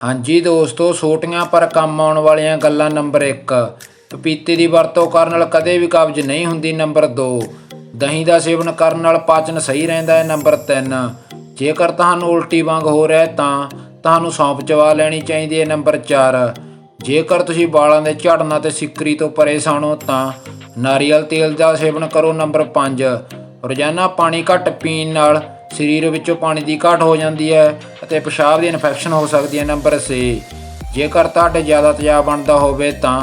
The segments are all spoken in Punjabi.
ਹਾਂਜੀ ਦੋਸਤੋ, ਛੋਟੀਆਂ ਪਰ ਕੰਮ ਆਉਣ ਵਾਲੀਆਂ ਗੱਲਾਂ ਨੰਬਰ 1 ਪਪੀਤੇ ਦੀ ਵਰਤੋਂ ਕਰਨ ਨਾਲ ਕਦੇ ਵੀ ਕਬਜ਼ ਨਹੀਂ ਹੁੰਦੀ ਨੰਬਰ 2 ਦਹੀਂ ਦਾ ਸੇਵਨ ਕਰਨ ਨਾਲ ਪਾਚਨ ਸਹੀ ਰਹਿੰਦਾ ਹੈ ਨੰਬਰ 3 ਜੇਕਰ ਤੁਹਾਨੂੰ ਉਲਟੀ ਵਾਂਗ ਹੋ ਰਿਹਾ ਤਾਂ ਤੁਹਾਨੂੰ ਸੌਂਪ ਚਵਾ ਲੈਣੀ ਚਾਹੀਦੀ ਹੈ ਨੰਬਰ 4 ਜੇਕਰ ਤੁਸੀਂ ਵਾਲਾਂ ਦੇ ਝੜਨਾ ਤੇ ਸਿੱਕਰੀ ਤੋਂ ਪਰੇਸ਼ਾਨ ਹੋ ਤਾਂ ਨਾਰੀਅਲ ਤੇਲ ਦਾ ਸੇਵਨ ਕਰੋ ਨੰਬਰ 5 ਰੋਜ਼ਾਨਾ ਪਾਣੀ ਘੱਟ ਪੀਣ ਨਾਲ ਸਰੀਰ ਵਿੱਚੋਂ ਪਾਣੀ ਦੀ ਘਾਟ ਹੋ ਜਾਂਦੀ ਹੈ ਅਤੇ ਪਿਸ਼ਾਬ ਦੀ ਇਨਫੈਕਸ਼ਨ ਹੋ ਸਕਦੀ ਹੈ ਨੰਬਰ 6 ਜੇਕਰ ਤੁਹਾਡੇ ਜ਼ਿਆਦਾ ਤੇਜ਼ਾਬ ਬਣਦਾ ਹੋਵੇ ਤਾਂ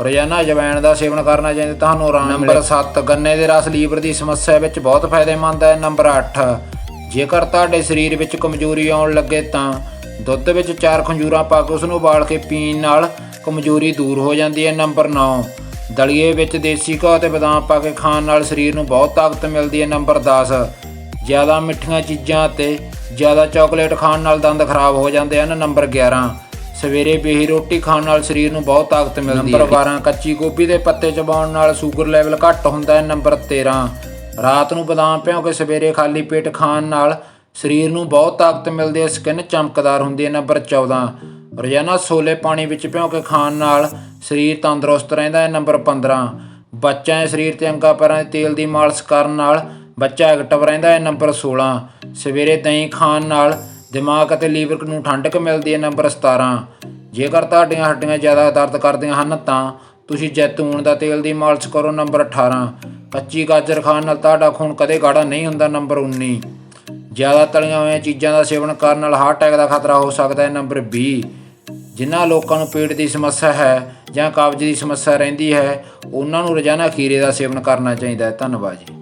ਰੋਜ਼ਾਨਾ ਅਜਵਾਇਣ ਦਾ ਸੇਵਨ ਕਰਨਾ ਚਾਹੀਦਾ। ਤੁਹਾਨੂੰ ਆਰਾਮ ਨੰਬਰ 7 ਗੰਨੇ ਦੇ ਰਸ ਲੀਵਰ ਦੀ ਸਮੱਸਿਆ ਵਿੱਚ ਬਹੁਤ ਫਾਇਦੇਮੰਦ ਹੈ ਨੰਬਰ 8 ਜੇਕਰ ਤੁਹਾਡੇ ਸਰੀਰ ਵਿੱਚ ਕਮਜ਼ੋਰੀ ਆਉਣ ਲੱਗੇ ਤਾਂ ਦੁੱਧ ਵਿੱਚ ਚਾਰ ਖੰਜੂਰਾਂ ਪਾ ਕੇ ਉਸ ਨੂੰ ਉਬਾਲ ਕੇ ਪੀਣ ਨਾਲ ਕਮਜ਼ੋਰੀ ਦੂਰ ਹੋ ਜਾਂਦੀ ਹੈ ਨੰਬਰ 9 ਦਲੀਏ ਵਿੱਚ ਦੇਸੀ ਘਿਓ ਤੇ ਬਦਾਮ ਪਾ ਕੇ ਖਾਣ ਨਾਲ ਸਰੀਰ ਨੂੰ ਬਹੁਤ ਤਾਕਤ ਮਿਲਦੀ ਹੈ ਨੰਬਰ 10 ਜ਼ਿਆਦਾ ਮਿੱਠੀਆਂ ਚੀਜ਼ਾਂ ਅਤੇ ਜ਼ਿਆਦਾ ਚਾਕਲੇਟ ਖਾਣ ਨਾਲ ਦੰਦ ਖਰਾਬ ਹੋ ਜਾਂਦੇ ਹਨ ਨੰਬਰ 11 ਸਵੇਰੇ ਬੇਹੀ ਰੋਟੀ ਖਾਣ ਨਾਲ ਸਰੀਰ ਨੂੰ ਬਹੁਤ ਤਾਕਤ ਮਿਲਦੀ ਹੈ। ਨੰਬਰ 12 ਕੱਚੀ ਗੋਭੀ ਦੇ ਪੱਤੇ ਚਬਾਉਣ ਨਾਲ ਸ਼ੂਗਰ ਲੈਵਲ ਘੱਟ ਹੁੰਦਾ ਹੈ ਨੰਬਰ 13 ਰਾਤ ਨੂੰ ਬਦਾਮ ਭਿਓ ਕੇ ਸਵੇਰੇ ਖਾਲੀ ਪੇਟ ਖਾਣ ਨਾਲ ਸਰੀਰ ਨੂੰ ਬਹੁਤ ਤਾਕਤ ਮਿਲਦੀ ਹੈ ਸਕਿਨ ਚਮਕਦਾਰ ਹੁੰਦੀ ਹੈ ਨੰਬਰ 14 ਰੋਜ਼ਾਨਾ ਛੋਲੇ ਪਾਣੀ ਵਿੱਚ ਭਿਉਂ ਕੇ ਖਾਣ ਨਾਲ ਸਰੀਰ ਤੰਦਰੁਸਤ ਰਹਿੰਦਾ ਹੈ, ਨੰਬਰ 15 ਬੱਚਿਆਂ ਦੇ ਸਰੀਰ ਤੇ ਅੰਗਾ ਪੈਰਾਂ ਦੇ ਤੇਲ ਦੀ ਮਾਲਿਸ਼ ਕਰਨ ਨਾਲ ਬੱਚਾ ਐਕਟਿਵ ਰਹਿੰਦਾ ਹੈ, ਨੰਬਰ 16 ਸਵੇਰੇ ਦਹੀਂ ਖਾਣ ਨਾਲ ਦਿਮਾਗ ਅਤੇ ਲੀਵਰ ਨੂੰ ਠੰਡਕ ਮਿਲਦੀ ਹੈ, ਨੰਬਰ 17 ਜੇਕਰ ਤੁਹਾਡੀਆਂ ਹੱਡੀਆਂ ਜ਼ਿਆਦਾ ਦਰਦ ਕਰਦੀਆਂ ਹਨ ਤਾਂ ਤੁਸੀਂ ਜੈਤੂਨ ਦਾ ਤੇਲ ਦੀ ਮਾਲਿਸ਼ ਕਰੋ, ਨੰਬਰ 18 ਕੱਚੀ ਗਾਜਰ ਖਾਣ ਨਾਲ ਤੁਹਾਡਾ ਖੂਨ ਕਦੇ ਗਾੜਾ ਨਹੀਂ ਹੁੰਦਾ, ਨੰਬਰ 19 ਜ਼ਿਆਦਾ ਤਲੀਆਂ ਹੋਈਆਂ ਚੀਜ਼ਾਂ ਦਾ ਸੇਵਨ ਕਰਨ ਨਾਲ ਹਾਰਟ ਅਟੈਕ ਦਾ ਖਤਰਾ ਹੋ ਸਕਦਾ ਹੈ, ਨੰਬਰ 20 ਜਿਨ੍ਹਾਂ ਲੋਕਾਂ ਨੂੰ ਪੇਟ ਦੀ ਸਮੱਸਿਆ ਹੈ ਜਾਂ ਕਬਜ਼ ਦੀ ਸਮੱਸਿਆ ਰਹਿੰਦੀ ਹੈ, ਉਹਨਾਂ ਨੂੰ ਰੋਜ਼ਾਨਾ ਖੀਰੇ ਦਾ ਸੇਵਨ ਕਰਨਾ ਚਾਹੀਦਾ ਹੈ। ਧੰਨਵਾਦ ਜੀ।